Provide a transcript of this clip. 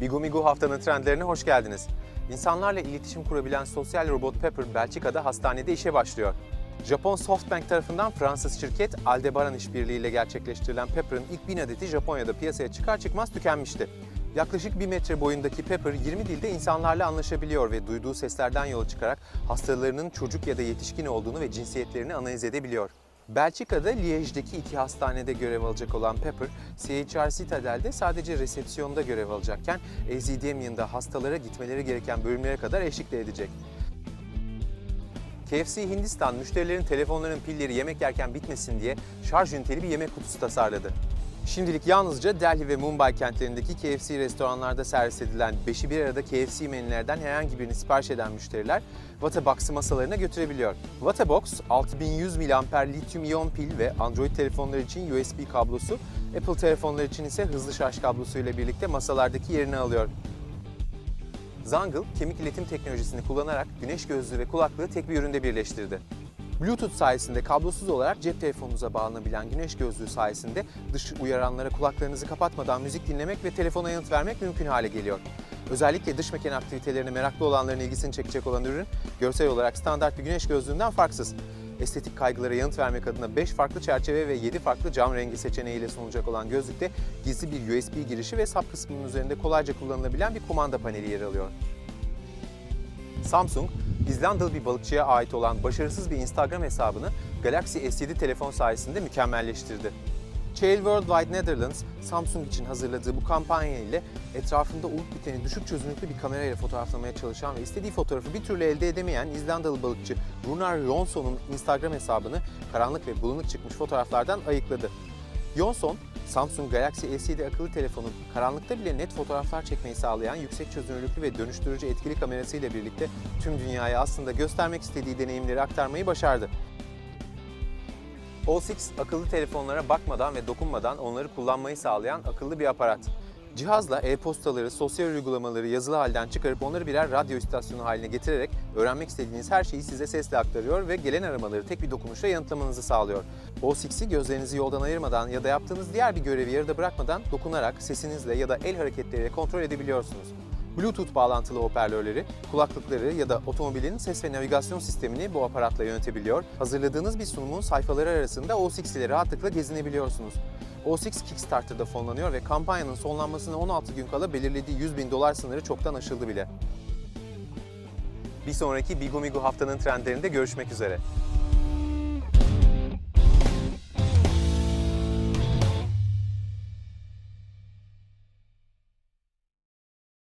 Bigomigo haftanın trendlerine hoş geldiniz. İnsanlarla iletişim kurabilen sosyal robot Pepper Belçika'da hastanede işe başlıyor. Japon Softbank tarafından Fransız şirket Aldebaran işbirliğiyle gerçekleştirilen Pepper'ın ilk 1000 adeti Japonya'da piyasaya çıkar çıkmaz tükenmişti. Yaklaşık 1 metre boyundaki Pepper 20 dilde insanlarla anlaşabiliyor ve duyduğu seslerden yola çıkarak hastalarının çocuk ya da yetişkin olduğunu ve cinsiyetlerini analiz edebiliyor. Belçika'da Liège'deki iki hastanede görev alacak olan Pepper, CHR Citadel'de sadece resepsiyonda görev alacakken AZDMIAN'da hastalara gitmeleri gereken bölümlere kadar eşlik de edecek. KFC Hindistan müşterilerin telefonlarının pilleri yemek yerken bitmesin diye şarj üniteli bir yemek kutusu tasarladı. Şimdilik yalnızca Delhi ve Mumbai kentlerindeki KFC restoranlarda servis edilen 5'i bir arada KFC menülerden herhangi birini sipariş eden müşteriler Watabox'ı masalarına götürebiliyor. Watabox 6100 mAh lityum iyon pil ve Android telefonlar için USB kablosu, Apple telefonlar için ise hızlı şarj kablosu ile birlikte masalardaki yerini alıyor. Zangle, kemik iletim teknolojisini kullanarak güneş gözlüğü ve kulaklığı tek bir üründe birleştirdi. Bluetooth sayesinde kablosuz olarak cep telefonunuza bağlanabilen güneş gözlüğü sayesinde dış uyaranlara kulaklarınızı kapatmadan müzik dinlemek ve telefona yanıt vermek mümkün hale geliyor. Özellikle dış mekan aktivitelerine meraklı olanların ilgisini çekecek olan ürün, görsel olarak standart bir güneş gözlüğünden farksız. Estetik kaygılara yanıt vermek adına 5 farklı çerçeve ve 7 farklı cam rengi seçeneğiyle sunulacak olan gözlükte gizli bir USB girişi ve sap kısmının üzerinde kolayca kullanılabilen bir kumanda paneli yer alıyor. Samsung, İzlandalı bir balıkçıya ait olan başarısız bir Instagram hesabını Galaxy S7 telefon sayesinde mükemmelleştirdi. Chail Worldwide Netherlands, Samsung için hazırladığı bu kampanya ile etrafında olup biteni düşük çözünürlüklü bir kamerayla fotoğraflamaya çalışan ve istediği fotoğrafı bir türlü elde edemeyen İzlandalı balıkçı Runar Jonsson'un Instagram hesabını karanlık ve bulanık çıkmış fotoğraflardan ayıkladı. Jonson, Samsung Galaxy S7 akıllı telefonun karanlıkta bile net fotoğraflar çekmeyi sağlayan yüksek çözünürlüklü ve dönüştürücü etkili kamerasıyla birlikte tüm dünyaya aslında göstermek istediği deneyimleri aktarmayı başardı. All6 akıllı telefonlara bakmadan ve dokunmadan onları kullanmayı sağlayan akıllı bir aparat. Cihazla e-postaları, sosyal uygulamaları yazılı halden çıkarıp onları birer radyo istasyonu haline getirerek öğrenmek istediğiniz her şeyi size sesle aktarıyor ve gelen aramaları tek bir dokunuşla yanıtlamanızı sağlıyor. O6'i gözlerinizi yoldan ayırmadan ya da yaptığınız diğer bir görevi yarıda bırakmadan dokunarak sesinizle ya da el hareketleriyle kontrol edebiliyorsunuz. Bluetooth bağlantılı hoparlörleri, kulaklıkları ya da otomobilin ses ve navigasyon sistemini bu aparatla yönetebiliyor. Hazırladığınız bir sunumun sayfaları arasında O6 ile rahatlıkla gezinebiliyorsunuz. O6 Kickstarter'da fonlanıyor ve kampanyanın sonlanmasına 16 gün kala belirlediği 100 bin dolar sınırı çoktan aşıldı bile. Bir sonraki Bigomigo haftanın trendlerinde görüşmek üzere.